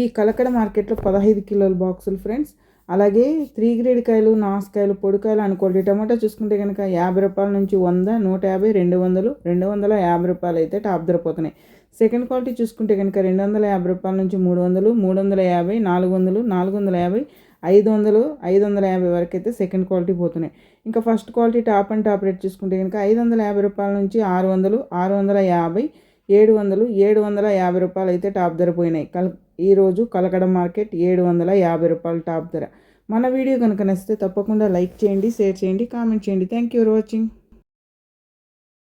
ఈ కలకడ మార్కెట్లో పదహైదు కిలోల బాక్సులు ఫ్రెండ్స్. అలాగే త్రీ గ్రేడ్ కాయలు నాసుకాయలు పొడికాయలు అనుకోండి. టమాటా చూసుకుంటే కనుక యాభై రూపాయల నుంచి వంద నూట యాభై రెండు వందలు రెండు వందల యాభై రూపాయలు అయితే టాప్ ధర పోతున్నాయి. సెకండ్ క్వాలిటీ చూసుకుంటే కనుక రెండు వందల యాభై రూపాయల నుంచి మూడు వందలు మూడు వందల యాభై నాలుగు వందలు నాలుగు వందల యాభై ఐదు వందలు ఐదు వందల యాభై వరకు అయితే సెకండ్ క్వాలిటీ పోతున్నాయి. ఇంకా first quality top and top rate చూసుకుంటే కనుక ఐదు వందల యాభై రూపాయల నుంచి ఆరు వందలు ఆరు వందల యాభై ఏడు వందలు ఏడు వందల యాభై రూపాయలు అయితే టాప్ ధర పోయినాయి. కల్ ఈరోజు కలకడ మార్కెట్ ఏడు వందల యాభై రూపాయలు టాప్ ధర. మన వీడియో కనుక నచ్చితే తప్పకుండా లైక్ చేయండి షేర్ చేయండి కామెంట్ చేయండి. Thank you for watching.